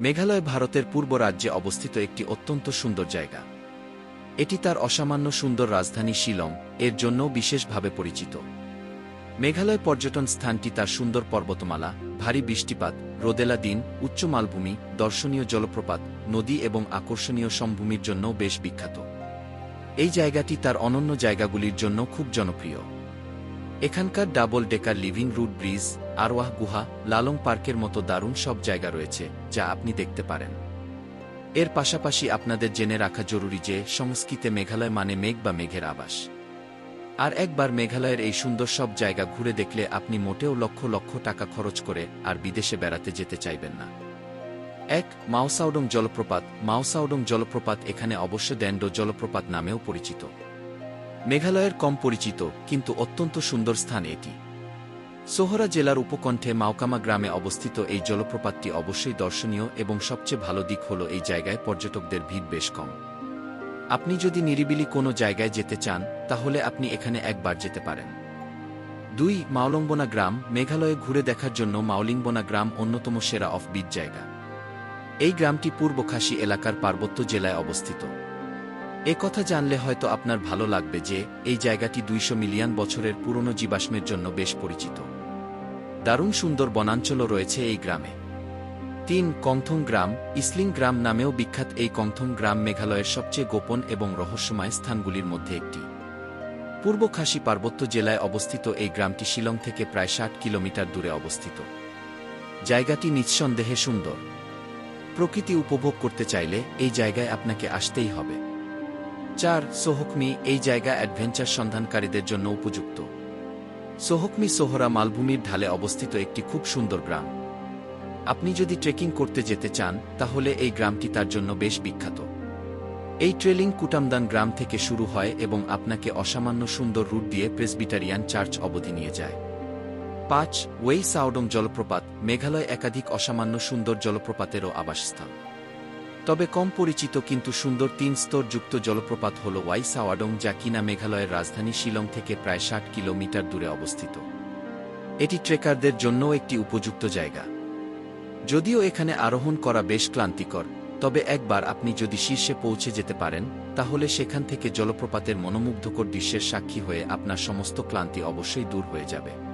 মেঘালয় ভারতের পূর্ব রাজ্যে অবস্থিত একটি অত্যন্ত সুন্দর জায়গা। এটি তার অসামান্য সুন্দর রাজধানী শিলং, এর জন্য বিশেষভাবে পরিচিত। মেঘালয় পর্যটন স্থানটি তার সুন্দর পর্বতমালা, ভারী বৃষ্টিপাত, রোদেলা দিন, উচ্চ মালভূমি, দর্শনীয় জলপ্রপাত, নদী এবং আকর্ষণীয় সমভূমির জন্য বেশ বিখ্যাত। এই জায়গাটি তার অনন্য জায়গাগুলির জন্য খুব জনপ্রিয়। এখানকার double decker living root bridge, Arwah গুহা, লালং পার্কের মতো দারুণ সব জায়গা রয়েছে, যা আপনি দেখতে পারেন। এর পাশাপাশি আপনাদের জেনে রাখা জরুরি যে, সংস্কৃতে মেঘালয় মানে মেঘ বা মেঘের আবাস। আর একবার মেঘালয়ের এই সুন্দর সব জায়গা ঘুরে দেখলে আপনি মোটেও লক্ষ লক্ষ টাকা খরচ করে আর বিদেশে বেড়াতে যেতে চাইবেন না। এক মাওসাউডং জলপ্রপাত। মাওসাউডং জলপ্রপাত এখানে অবশ্য দ্যান্ডো জলপ্রপাত নামেও পরিচিত। মেঘালয়ের কম পরিচিত, কিন্তু অত্যন্ত সুন্দর স্থান এটি। সোহরা জেলার উপকণ্ঠে মাওকামা গ্রামে অবস্থিত এই জলপ্রপাতটি অবশ্যই দর্শনীয় এবং সবচেয়ে ভালো দিক হল এই জায়গায় পর্যটকদের ভিড় বেশ কম। আপনি যদি নিরিবিলি কোনো জায়গায় যেতে চান, তাহলে আপনি এখানে একবার যেতে পারেন। দুই মাওলংবনা গ্রাম, মেঘালয়ে ঘুরে দেখার জন্য মাওলিংবনা গ্রাম অন্যতম সেরা অফবিট জায়গা। এই গ্রামটি পূর্ব খাসি এলাকার পার্বত্য জেলায় অবস্থিত। এ কথা জানলে হয়তো আপনার ভালো লাগবে যে, এই জায়গাটি দুইশো মিলিয়ন বছরের পুরনো জীবাশ্মের জন্য বেশ পরিচিত। দারুণ সুন্দর বনাঞ্চলও রয়েছে এই গ্রামে। তিন কংথং গ্রাম, ইসলিং গ্রাম নামেও বিখ্যাত এই কংথং গ্রাম মেঘালয়ের সবচেয়ে গোপন এবং রহস্যময় স্থানগুলির মধ্যে একটি। পূর্ব খাসি পার্বত্য জেলায় অবস্থিত এই গ্রামটি শিলং থেকে প্রায় ষাট কিলোমিটার দূরে অবস্থিত। জায়গাটি নিঃসন্দেহে সুন্দর। প্রকৃতি উপভোগ করতে চাইলে এই জায়গায় আপনাকে আসতেই হবে। চার সোহকমি এই জায়গা অ্যাডভেঞ্চার সন্ধানকারীদের জন্য উপযুক্ত। সোহকমি সোহরা মালভূমির ঢালে অবস্থিত একটি খুব সুন্দর গ্রাম। আপনি যদি ট্রেকিং করতে যেতে চান, তাহলে এই গ্রামটি তার জন্য বেশ বিখ্যাত। এই ট্রেলিং কুটামদান গ্রাম থেকে শুরু হয় এবং আপনাকে অসামান্য সুন্দর রুট দিয়ে প্রেসবিটারিয়ান চার্চ অবধি নিয়ে যায়। পাঁচ ওয়েই সাউডং জলপ্রপাত, মেঘালয় একাধিক অসামান্য সুন্দর জলপ্রপাতেরও আবাসস্থল। তবে কম পরিচিত কিন্তু সুন্দর তিন স্তরযুক্ত জলপ্রপাত হল ওয়াইসাওয়াডং, যা কিনা মেঘালয়ের রাজধানী শিলং থেকে প্রায় ষাট কিলোমিটার দূরে অবস্থিত। এটি ট্রেকারদের জন্যও একটি উপযুক্ত জায়গা। যদিও এখানে আরোহণ করা বেশ ক্লান্তিকর, তবে একবার আপনি যদি শীর্ষে পৌঁছে যেতে পারেন, তাহলে সেখান থেকে জলপ্রপাতের মনোমুগ্ধকর দৃশ্যের সাক্ষী হয়ে আপনার সমস্ত ক্লান্তি অবশ্যই দূর হয়ে যাবে।